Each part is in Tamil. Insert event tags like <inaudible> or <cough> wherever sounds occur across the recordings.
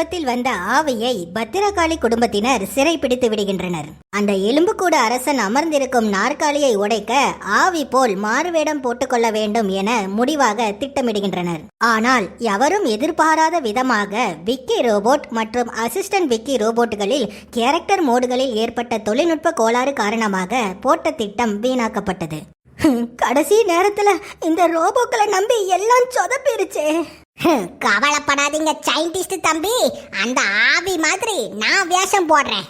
உருவத்தில் வந்த ஆவியை பத்திரகாளி குடும்பத்தினர் சிறைப்பிடித்து விடுகின்றனர். அந்த எலும்புக்கூட அரசன் அமர்ந்திருக்கும் நாற்காலியை உடைக்க ஆவி போல் மாறுவேடம் போட்டுக்கொள்ள வேண்டும் என முடிவாக திட்டமிடுகின்றனர். ஆனால் எவரும் எதிர்பாராத விதமாக விக்கி ரோபோட் மற்றும் அசிஸ்டன்ட் விக்கி ரோபோட்டுகளில் கேரக்டர் மோடுகளில் ஏற்பட்ட தொழில்நுட்ப கோளாறு காரணமாக போட்ட திட்டம் வீணாக்கப்பட்டது. கடைசி நேரத்துல இந்த ரோபோக்களை நம்பி எல்லாம் சொதப்பிருச்சே கவலைப்படாதீங்க சயின்டிஸ்ட் தம்பி. அந்த ஆவி மாதிரி நான் வேஷம் போடுறேன்.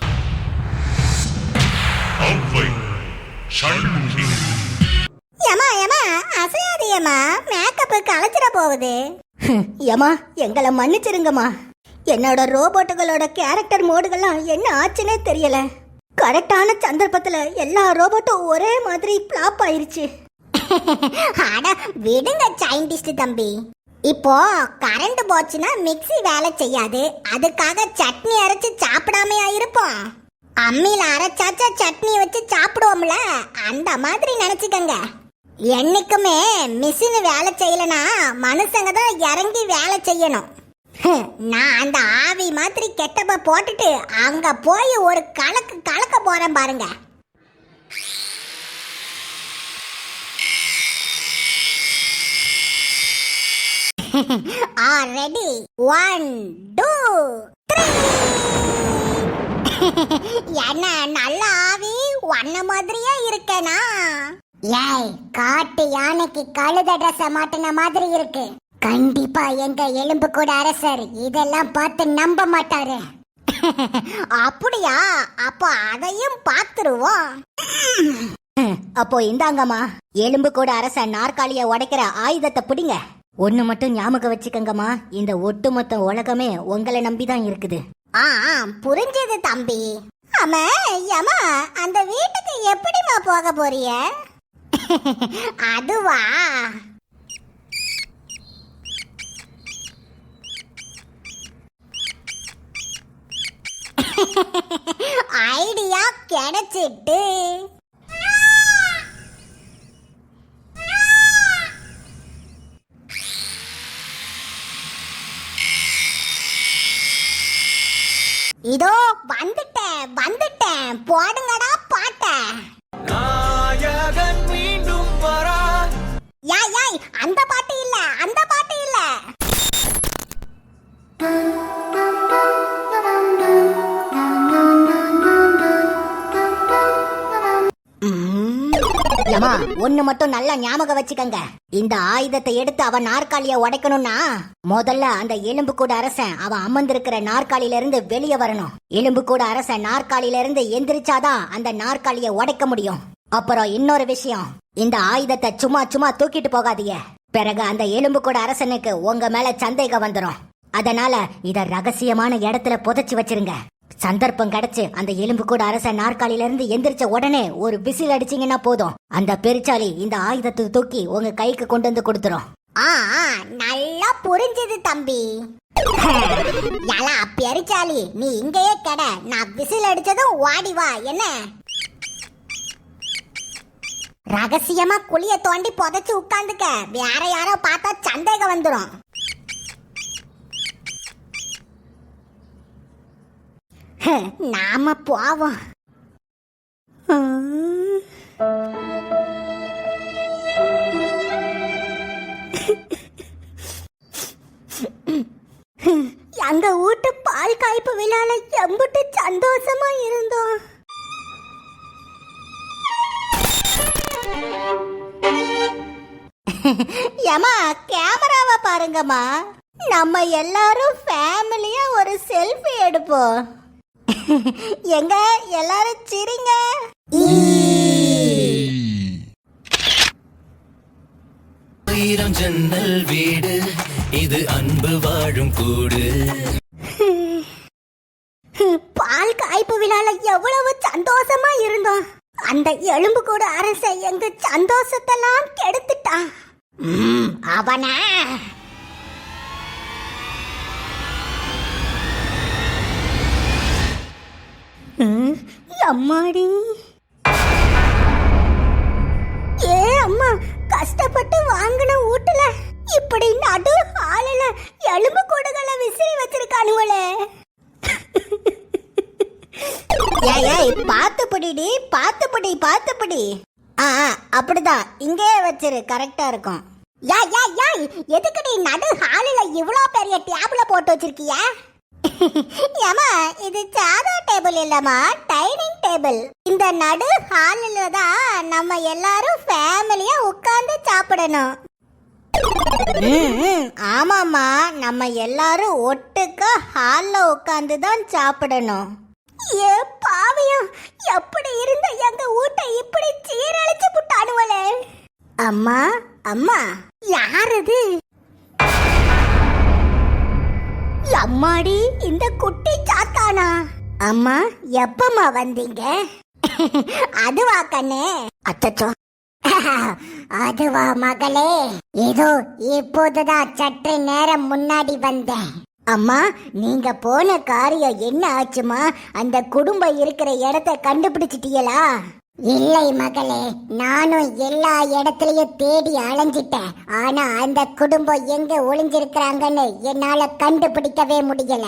ஏமா ஏமா அசையாதியம்மா மேக்கப் களைச்சிட போகுது. ஏமா எங்களை மன்னிச்சிருங்கம்மா. என்னோட ரோபோட்டுகளோட கேரக்டர் மோடுகள்லாம் என்ன ஆச்சுன்னே தெரியல. கரெக்டான சந்தர்ப்பத்துல எல்லா ரோபோட்டும் ஒரே மாதிரி பிளாப் ஆயிருச்சு. <laughs> அட விடுங்க சயின்டிஸ்ட் தம்பி. இப்போ கரண்ட் போச்சுன்னா மிக்ஸி வேலை செய்யாது. அதுக்காக சட்னி அரைச்சு சாப்பிடாமையா இருப்போம். அம்மியில அரைச்சாச்சா சட்னி வச்சு சாப்பிடுவோம்ல? அந்த மாதிரி நினைச்சுக்கங்க. என்னைக்குமே மிஷின் வேலை செய்யலனா மனுஷங்க தான் இறங்கி வேலை செய்யணும். நான் அந்த ஆவி மாதிரி கெட்டப்ப போட்டுட்டு அங்க போய் ஒரு கலக்கு கலக்க போறேன் பாருங்க. Are ready one two three என்ன நல்ல ஆவி ஒன்ன மாதிரியே இருக்கேனா? ஏய் காட்டு யானைக்கு கழுத ட்ரெஸ் மாட்டின மாதிரி இருக்கு. கண்டிப்பா எங்க எலும்பு கூட அரசர் இதெல்லாம் பார்த்து நம்ப மாட்டாரு. <laughs> அப்படியா? அப்போ அதையும் பார்த்துருவோம். <laughs> அப்போ இந்தாங்கம்மா எலும்பு கூட அரச நாற்காலிய உடைக்கிற ஆயுதத்தை பிடிங்க. ஒன்று மட்டும் ஞாபகம் வச்சுக்கங்கம்மா. இந்த ஒட்டுமொத்த உலகமே உங்களை நம்பிதான் இருக்குது. ஆ ஆ, புரிஞ்சது தம்பி. ஆமா ஏமா அந்த வீட்டுக்கு எப்படிம்மா போக போறிய <laughs> அதுவா? <laughs> ஐடியா கிடைச்சிட்டு. இதோ வந்துட்டேன் வந்துட்டேன். போடுங்கடா பாட்ட. நாயகன் மீண்டும் வரா. யாய் யாய் அந்த பாட்டு இல்ல அந்த பாட்டு இல்ல. ஏமா ஒண்ணு மட்டும் நல்லா ஞாபகம் வச்சுக்கங்க. இந்த ஆயுதத்தை எடுத்து அவன் நாற்காலிய உடைக்கணும்னா முதல்ல அந்த எலும்பு கூட அரசன் அவன் அமர்ந்திருக்கிற நாற்காலியில இருந்து வெளியே வரணும். எலும்பு கூட அரசன் நாற்காலியில இருந்து எந்திரிச்சாதான் அந்த நாற்காலிய உடைக்க முடியும். அப்புறம் இன்னொரு விஷயம் இந்த ஆயுதத்தை சும்மா சும்மா தூக்கிட்டு போகாதீங்க. பிறகு அந்த எலும்பு கூட அரசனுக்கு உங்க மேல சந்தேகம் வந்துடும் அதனால இத ரகசியமான இடத்துல புதைச்சு வச்சிருங்க. சந்தர்ப்பம் கிடைச்சு அந்த எலும்பு கூட அரச நாற்காலியில இருந்து எந்திரிச்ச உடனே ஒரு விசில் அடிச்சீங்கன்னா போதும். அந்த பெருச்சாலி இந்த ஆயுதத்தை தூக்கி உங்க கைக்கு கொண்டு வந்து கொடுத்துரும். ஆ நல்லா புரிஞ்சது தம்பி. யலா பெருச்சாலி நீ இங்கேயே கெட. நான் விசில் அடிச்சதும் வாடி வா என்ன? ரகசியமா குழிய தோண்டி புதைச்சு உட்காந்துக்க. வேற யாரோ பார்த்தா சந்தேகம் வந்துடும் நாம போவோம். எங்க வீட்டு பால் காய்ப்பு விழால எம்புட்டு சந்தோஷமா இருந்தோம். ஏமா கேமராவை பாருங்கம்மா. நம்ம எல்லாரும் ஃபேமிலியா ஒரு செல்ஃபி எடுப்போம். <laughs> எங்க? எல்லாரும் சிரிங்க. ஆயிரம் ஜன்னல் வீடு இது அன்பு வாழும் கூடு. பால் காய்ப்பு விழால எவ்வளவு சந்தோஷமா இருந்தோம். அந்த எலும்பு கூட அரச எங்க சந்தோஷத்தெல்லாம் கெடுத்துட்டான். அவனா? அம்மாடி. ஏ அம்மா கஷ்டப்பட்டு வாங்கின வீட்டுல இப்படி நடு ஆளுல எலும்பு கூடுகளை விசிறி வச்சிருக்கானுங்களே. ஏய் ஏய் பார்த்து பிடிடி பார்த்து பிடி பார்த்து பிடி. ஆ ஆ, அப்படிதான் இங்கேயே வச்சிரு கரெக்டா இருக்கும். யா யா யா எதுக்குடி நடு ஹாலில் இவ்வளோ பெரிய டேபிள போட்டு வச்சிருக்கியா? ஏமா இது சாதா டேபிள் இல்லம்மா டைனிங் டேபிள் இந்த நடு ஹாலில் தான் நம்ம எல்லாரும் ஃபேமிலியா உட்கார்ந்து சாப்பிடணும். ஆமாம்மா நம்ம எல்லாரும் ஒட்டுக்கா ஹால்ல உட்காந்து தான் சாப்பிடணும். ஏ பாவியம். எப்படி இருந்த எங்க வீட்டை இப்படி சீரழிச்சு புட்டானுவலே அம்மா அம்மா யார் இது? அம்மாடி இந்த குட்டி சாத்தானா? அம்மா எப்பமா வந்தீங்க? அதுவா கண்ணே? அச்சச்சோ. அதுவா மகளே. ஏதோ இப்போதுதான் சற்று நேரம் முன்னாடி வந்தேன். அம்மா நீங்க போன காரியம் என்ன ஆச்சுமா? அந்த குடும்பம் இருக்கிற இடத்த கண்டுபிடிச்சிட்டீங்களா இல்லை மகளே நானும் எல்லா இடத்துலயும் தேடி அலைஞ்சிட்டேன். ஆனா அந்த குடும்பம் எங்க ஒளிஞ்சிருக்கிறாங்கன்னு என்னால கண்டுபிடிக்கவே முடியல.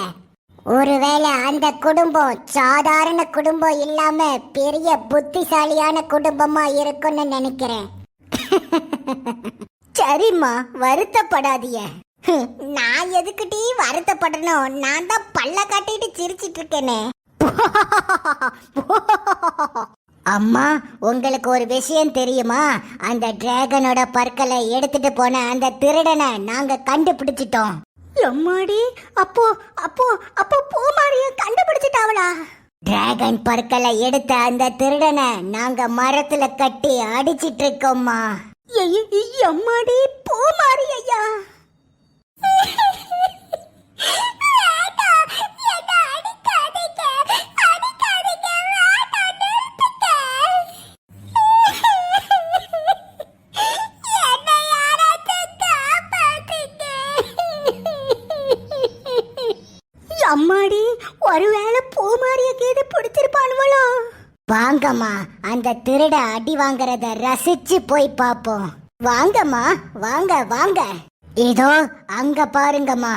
ஒருவேளை அந்த குடும்பம் சாதாரண குடும்பம் இல்லாம பெரிய புத்திசாலியான குடும்பமா இருக்கும்னு நினைக்கிறேன். <laughs> சரிம்மா வருத்தப்படாதிய <laughs> நான் எதுக்கிட்டே வருத்தப்படணும். நான் தான் பல்ல காட்டிட்டு சிரிச்சிட்டு இருக்கேனே. <laughs> அம்மா உங்களுக்கு ஒரு விஷயம் தெரியுமா? அந்த டிராகனோட பற்களை எடுத்துட்டு போன அந்த திருடனை நாங்க கண்டுபிடிச்சிட்டோம். எம்மாடி? அப்போ அப்போ அப்போ பூமாரிய கண்டுபிடிச்சிட்டாவளா டிராகன் பற்களை எடுத்த அந்த திருடனை நாங்க மரத்துல கட்டி அடிச்சிட்டு இருக்கோம்மா. எம்மாடி? பூமாரி ஐயா. வாங்கம்மா. அந்த திருட அடி வாங்குறத ரசிச்சு போய் பாப்போம். வாங்கம்மா வாங்க வாங்க. இதோ அங்க பாருங்கம்மா.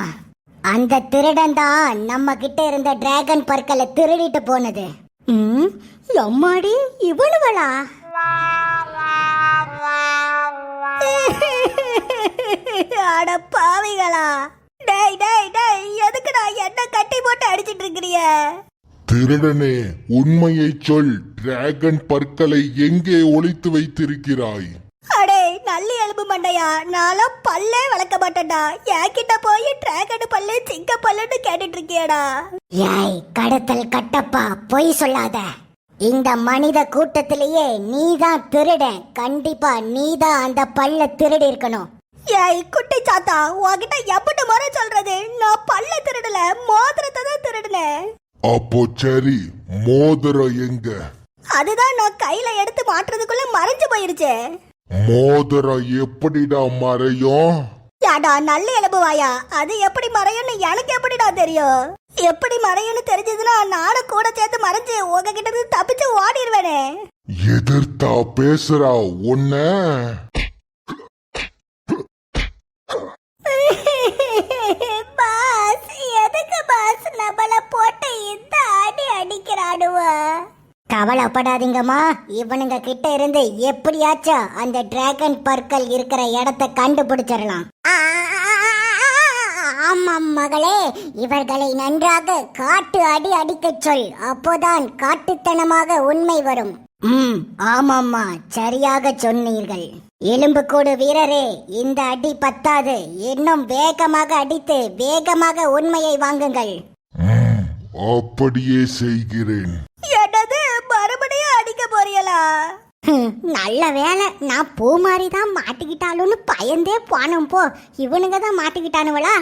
அந்த திருடன் தான் நம்ம கிட்ட இருந்த டிராகன் பற்களை திருடிட்டு போனது. ம் எம்மாடி இவ்வளவளா அட பாவிகளா. டேய் டேய் டேய் எதுக்குடா என்ன கட்டி போட்டு அடிச்சிட்டு இருக்கிறிய? திருடனே உண்மையை சொல். டிராகன் பற்களை எங்கே ஒளித்து வைத்திருக்கிறாய்? அடே நல்லி எலும்பு மண்டையா? நானும் பல்லே வளர்க்க மாட்டேன்டா என்கிட்ட போய் டிராகன் பல்லு சிங்க பல்லுன்னு கேட்டுட்டு இருக்கியடா ஏய் கடத்தல் கட்டப்பா பொய் சொல்லாத. இந்த மனித கூட்டத்திலேயே நீதான் திருடன். கண்டிப்பா நீதான் அந்த பல்ல திருடி இருக்கணும் ஏய் குட்டி சாத்தா உன்கிட்ட எப்படி முறை சொல்றது? நான் பல்ல திருடல மோதிரத்தை தான் திருடினேன். அப்போ சரி மோதிரம் எங்க? அதுதான் நான் கையில எடுத்து மாட்டுறதுக்குள்ள மறைஞ்சு போயிருச்சு. மோதிரம் எப்படிடா மறையும்? யாடா நல்ல எலும்புவாயா அது எப்படி மறையும்னு எனக்கு எப்படிடா தெரியும்? எப்படி மறையும்னு தெரிஞ்சதுன்னா நானும் கூட சேர்த்து மறைஞ்சு உங்ககிட்ட இருந்து தப்பிச்சு ஓடிடுவேனே எதிர்த்தா பேசுறா உன்ன பாஸ் எதுக்கு பாஸ் நம்மள போட்டு இந்த அடி அடிக்கிறானுவ கவலைப்படாதீங்கம்மா. இவனுங்க கிட்ட இருந்து எப்படியாச்சும் அந்த டிராகன் பற்கள் இருக்கிற இடத்தை கண்டுபிடிச்சிடலாம். ஆமாம் மகளே இவர்களை நன்றாக காட்டு அடி அடிக்கச் சொல். அப்போதான் காட்டுத்தனமாக உண்மை வரும். ம் ஆமாம்மா சரியாக சொன்னீர்கள். எலும்புக்கூடு வீரரே இந்த அடி பத்தாது. இன்னும் வேகமாக அடித்து வேகமாக உண்மையை வாங்குங்கள். அப்படியே செய்கிறேன். என்னது மறுபடியும் அடிக்க போறீங்களா? நல்ல வேலை நான் பூ மாதிரி தான் மாட்டிக்கிட்டாலும்னு பயந்தே போனோம் போ. இவனுங்க தான் மாட்டிக்கிட்டானுவளா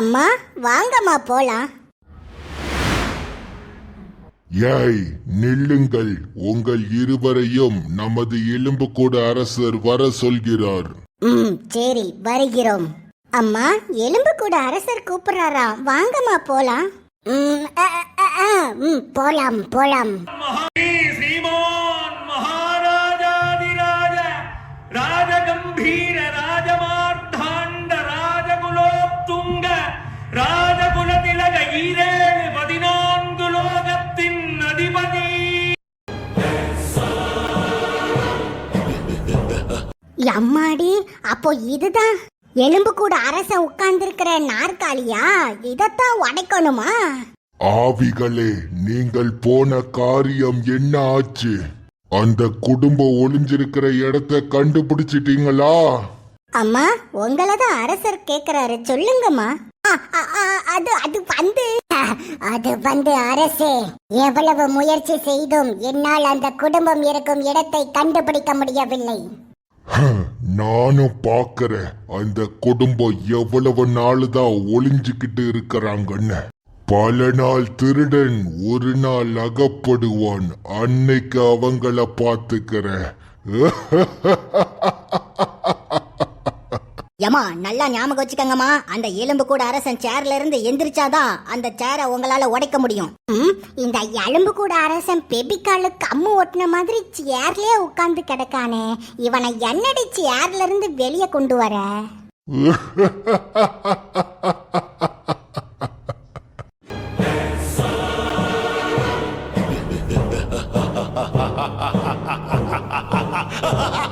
அம்மா வாங்கம்மா போலாம். ஏய் நில்லுங்கள். உங்கள் இருவரையும் நமது எலும்புக்கூடு அரசர் வர சொல்கிறார். ம் சரி வருகிறோம். அம்மா எலும்பு கூட அரசர் கூப்பிடுறாராம் வாங்கம்மா போலாம். போலாம் போலாம். ராஜகம்பீர ராஜமார்த்தாண்ட ராஜகுலோத்துங்க ராஜகுலதிலக ஈரேழு பதினான்கு லோகத்தின் அதிபதி. அம்மாடி அப்போ இதுதான்? எலும்பு கூட அரசன் உட்கார்ந்திருக்கிற நாற்காலியா? இதத்தான் உடைக்கணுமா? ஆவிகளே நீங்கள் போன காரியம் என்ன ஆச்சு? அந்த குடும்பம் ஒளிஞ்சிருக்கிற இடத்த கண்டுபிடிச்சிட்டீங்களா? அம்மா உங்களை தான் அரசர் கேக்குறாரு. சொல்லுங்கம்மா. அது அது வந்து அது வந்து அரசே எவ்வளவு முயற்சி செய்தும் என்னால் அந்த குடும்பம் இருக்கும் இடத்தை கண்டுபிடிக்க முடியவில்லை. நானும் பாக்குறேன். அந்த குடும்பம் எவ்வளவு நாள் தான் ஒளிஞ்சுக்கிட்டு இருக்கிறாங்கன்னு. பல நாள் திருடன் ஒரு நாள் அகப்படுவான். அன்னைக்கு அவங்கள பாத்துக்கிறேன் <laughs> ஏமா நல்லா ஞாபகம் வச்சுக்கங்கம்மா. அந்த எலும்பு கூட அரசன் சேர்ல இருந்து எந்திரிச்சாதான் அந்த சேரை உங்களால உடைக்க முடியும். ம், இந்த எலும்பு கூட அரசன் பெபிக்காலு கம்மு ஒட்டின மாதிரி சேர்லயே உட்கார்ந்து கிடக்கானே. இவனை என்னடி சேர்ல இருந்து வெளியே கொண்டு வர? ha ha ha